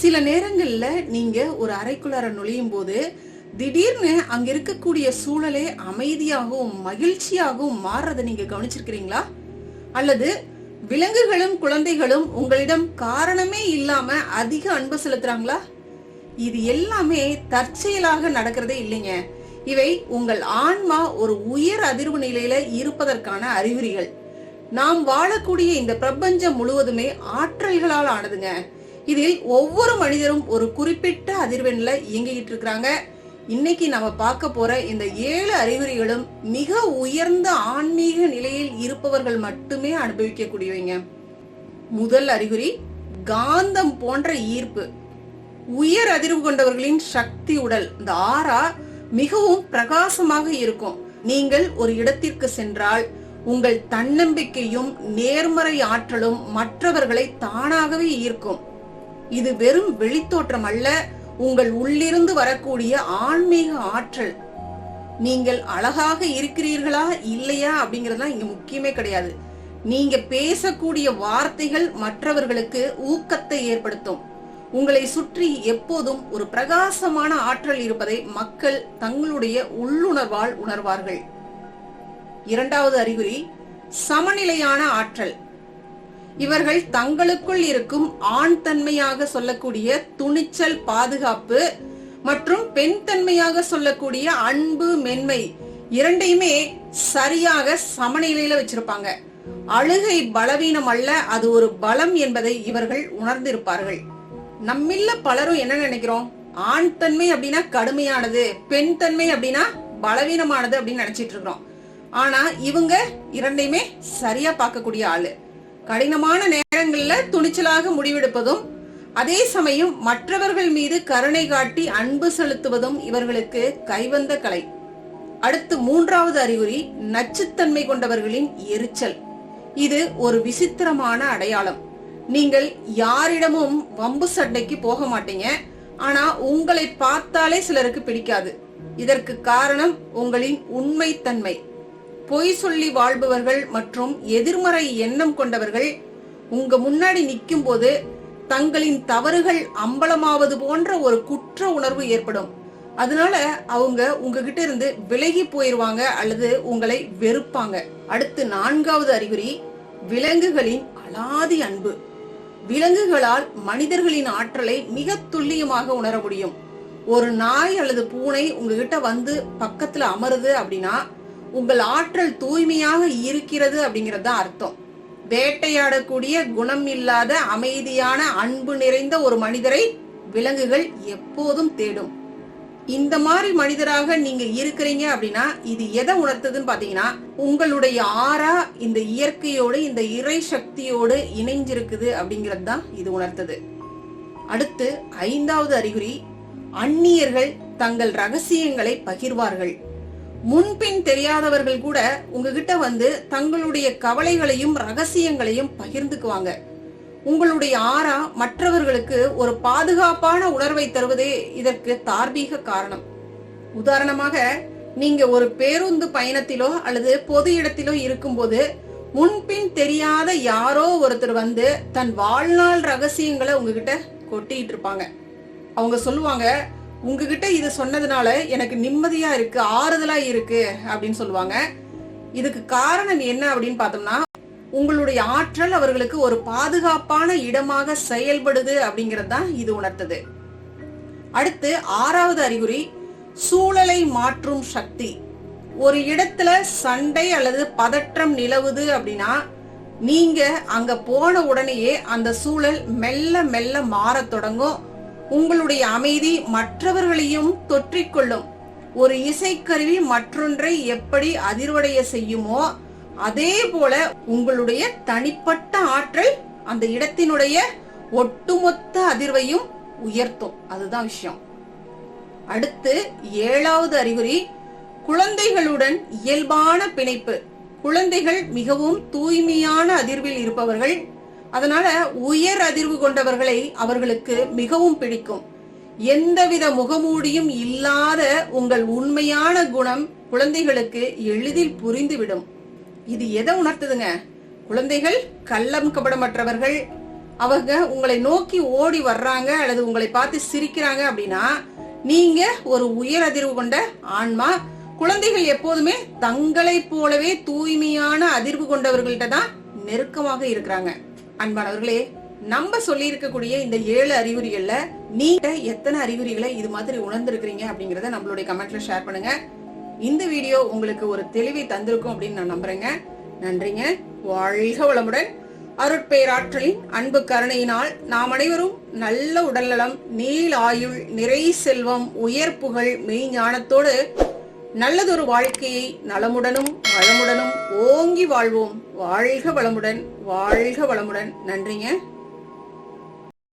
சில நேரங்கள்ல நீங்க ஒரு அறைக்குள்ளார நுழையும் போது திடீர்னு அங்க இருக்கக்கூடிய சூழலே அமைதியாகவும் மகிழ்ச்சியாகவும் மாறுறதை நீங்க கவனிச்சிருக்கிறீங்களா? அல்லது விலங்குகளும் குழந்தைகளும் உங்களிடம் காரணமே இல்லாம அதிக அன்பு செலுத்துறாங்களா? இது எல்லாமே தற்செயலாக நடக்கிறதே இல்லைங்க. இவை உங்கள் ஆன்மா ஒரு உயர் அதிர்வு நிலையில இருப்பதற்கான அறிகுறிகள். நாம் வாழக்கூடிய இந்த பிரபஞ்சம் முழுவதுமே ஆற்றல்களால் ஆனதுங்க. இதில் ஒவ்வொரு மனிதரும் ஒரு குறிப்பிட்ட அதிர்வெண்ல இயங்கிக்கிட்டு இருக்கிறாங்க. இன்னைக்கு நம்ம பார்க்க போற இந்த ஏழு அறிகுறிகளும் மிக உயர்ந்த ஆன்மீக நிலையில் இருப்பவர்கள் மட்டுமே அனுபவிக்கக்கூடியவங்க. முதல் அறிகுறி காந்தம் போன்ற ஈர்ப்பு. உயர் அதிர்வு கொண்டவர்களின் சக்தி உடல் இந்த ஆறா மிகவும் பிரகாசமாக இருக்கும். நீங்கள் ஒரு இடத்திற்கு சென்றால் உங்கள் தன்னம்பிக்கையும் நேர்மறை ஆற்றலும் மற்றவர்களை தானாகவே ஈர்க்கும். இது வெறும் வெளித்தோற்றம் அல்ல. உங்கள் உள்ளிருந்து வரக்கூடிய ஆன்மீக ஆற்றல். நீங்கள் அழகாக இருக்கிறீர்களா இல்லையா அப்படிங்கறதுலாம் இங்க முக்கியமே கிடையாது. நீங்க பேசக்கூடிய வார்த்தைகள் மற்றவர்களுக்கு ஊக்கத்தை ஏற்படுத்தும். உங்களை சுற்றி எப்போதும் ஒரு பிரகாசமான ஆற்றல் இருப்பதை மக்கள் தங்களுடைய உள்ளுணர்வால் உணர்வார்கள். இரண்டாவது அறிகுறி சமநிலையான ஆற்றல். இவர்கள் தங்களுக்குள் இருக்கும் ஆண் தன்மையாக சொல்லக்கூடிய துணிச்சல் பாதுகாப்பு மற்றும் பெண் தன்மையாக சொல்லக்கூடிய அன்பு மென்மை இரண்டையுமே சரியாக சமநிலையில வச்சிருப்பாங்க. அழுகை பலவீனம் அல்ல அது ஒரு பலம் என்பதை இவர்கள் உணர்ந்திருப்பார்கள். நம்மில்ல பலரும் என்ன நினைக்கிறோம்? ஆண் தன்மை அப்படின்னா கடுமையானது பெண் தன்மை அப்படின்னா பலவீனமானது அப்படின்னு நினைச்சிட்டு இருக்கிறோம். ஆனா இவங்க இரண்டையுமே சரியா பார்க்கக்கூடிய ஆளு. கடினமான நேரங்களில் துணிச்சலாக முடிவெடுப்பதும் அதே சமயம் மற்றவர்கள் மீது கருணை காட்டி அன்பு செலுத்துவதும் இவர்களுக்கு கைவந்த கலை. அடுத்து மூன்றாவது அறிகுறி நச்சுத்தன்மை கொண்டவர்களின் எரிச்சல். இது ஒரு விசித்திரமான அடையாளம். நீங்கள் யாரிடமும் வம்பு சண்டைக்கு போக மாட்டீங்க. ஆனா உங்களை பார்த்தாலே சிலருக்கு பிடிக்காது. இதற்கு காரணம் உங்களின் உண்மைத்தன்மை. பொய் சொல்லி வாழ்பவர்கள் மற்றும் எதிர்மறை எண்ணம் கொண்டவர்கள் உங்க முன்னாடி நிற்கும் போது தங்களின் தவறுகள் அம்பலமாவது போன்ற ஒரு குற்ற உணர்வு ஏற்படும். அதனால அவங்க உங்ககிட்ட இருந்து விலகி போயிருவாங்க அல்லது உங்களை வெறுப்பாங்க. அடுத்து நான்காவது அறிகுறி விலங்குகளின் அலாதி அன்பு. விலங்குகளால் மனிதர்களின் ஆற்றலை மிக துல்லியமாக உணர முடியும். ஒரு நாய் அல்லது பூனை உங்ககிட்ட வந்து பக்கத்துல அமருது அப்படின்னா உங்கள் ஆற்றல் தூய்மையாக இருக்கிறது அப்படிங்கிறது தான் அர்த்தம். வேட்டையாடக்கூடிய குணம் இல்லாத அமைதியான அன்பு நிறைந்த ஒரு மனிதரை விலங்குகள் எப்போதும் தேடும். இந்த மாதிரி மனிதராக நீங்க இருக்கிறீங்க அப்படின்னா இது எதை உணர்த்துதுன்னு பாத்தீங்கன்னா உங்களுடைய ஆறா இந்த இயற்கையோடு இந்த இறை சக்தியோடு இணைஞ்சிருக்குது அப்படிங்கிறது தான் இது உணர்த்தது. அடுத்து ஐந்தாவது அறிகுறி அந்நியர்கள் தங்கள் ரகசியங்களை பகிர்வார்கள். முன்பின் தெரியாதவர்கள் கூட உங்ககிட்ட வந்து தங்களுடைய கவலைகளையும் ரகசியங்களையும் பகிர்ந்துக்குவாங்க. உங்களுடைய ஆறா மற்றவர்களுக்கு ஒரு பாதுகாப்பான உணர்வை தருவதே இதற்கு தார்மீக காரணம். உதாரணமாக நீங்க ஒரு பேருந்து பயணத்திலோ அல்லது பொது இடத்திலோ இருக்கும்போது முன்பின் தெரியாத யாரோ ஒருத்தர் வந்து தன் வாழ்நாள் ரகசியங்களை உங்ககிட்ட கொட்டிட்டு இருப்பாங்க. அவங்க சொல்லுவாங்க உங்ககிட்ட இது சொன்னதுனால எனக்கு நிம்மதியா இருக்கு ஆறுதலா இருக்கு அப்படின்னு சொல்லுவாங்க. இதுக்கு காரணம் என்ன அப்படின்னு பார்த்தோம்னா உங்களுடைய ஆற்றல் அவர்களுக்கு ஒரு பாதுகாப்பான இடமாக செயல்படுது அப்படிங்கிறது தான் இது உணர்த்தது. அடுத்து ஆறாவது அறிகுறி சூழலை மாற்றும் சக்தி. ஒரு இடத்துல சண்டை அல்லது பதற்றம் நிலவுது அப்படின்னா நீங்க அங்க போன உடனேயே அந்த சூழல் மெல்ல மெல்ல மாறத் தொடங்கும். உங்களுடைய அமைதி மற்றவர்களையும் தொற்றிக்கொள்ளும். ஒரு இசைக்கருவி மற்றொன்றை எப்படி அதிர்வடைய செய்யுமோ அதே போல உங்களுடைய தனிப்பட்ட ஆற்றல் அந்த இடத்தினுடைய ஒட்டுமொத்த அதிர்வையும் உயர்த்தும். அதுதான் விஷயம். அடுத்து ஏழாவது அறிகுறி குழந்தைகளுடன் இயல்பான பிணைப்பு. குழந்தைகள் மிகவும் தூய்மையான அதிர்வில் இருப்பவர்கள் அதனால உயர் அதிர்வு கொண்டவர்களை அவர்களுக்கு மிகவும் பிடிக்கும். எந்தவித முகமூடியும் இல்லாத உங்கள் உண்மையான குணம் குழந்தைகளுக்கு எளிதில் புரிந்துவிடும். இது எதை உணர்த்துதுங்க? குழந்தைகள் கள்ளம் கபடமற்றவர்கள். அவங்க உங்களை நோக்கி ஓடி வர்றாங்க அல்லது உங்களை பார்த்து சிரிக்கிறாங்க அப்படின்னா நீங்க ஒரு உயர் அதிர்வு கொண்ட ஆன்மா. குழந்தைகள் எப்போதுமே தங்களை போலவே தூய்மையான அதிர்வு கொண்டவர்கள்ட்ட தான் நெருக்கமாக இருக்கிறாங்க. அன்பானவர்களே நம்ம சொல்லி இருக்கக்கூடிய இந்த ஏழு அறிகுறிகள்ல நீங்க எத்தனை அறிகுறிகளை இது மாதிரி உணர்ந்திருக்கிறீங்க அப்படிங்கறத நம்மளுடைய கமெண்ட்ல ஷேர் பண்ணுங்க. இந்த வீடியோ உங்களுக்கு ஒரு தெளிவை தந்திருக்கும் அப்படின்னு நான் நம்புறேங்க. நன்றிங்க. வாழ்க வளமுடன். அருட்பேராற்றலின் அன்பு கருணையினால் நாம் அனைவரும் நல்ல உடல்நலம் நீள் ஆயுள் நிறை செல்வம் உயர் புகழ் மெய் ஞானத்தோடு நல்லதொரு வாழ்க்கையை நலமுடனும் வளமுடனும் ஓங்கி வாழ்வோம். வாழ்க வளமுடன் வாழ்க வளமுடன். நன்றிங்க.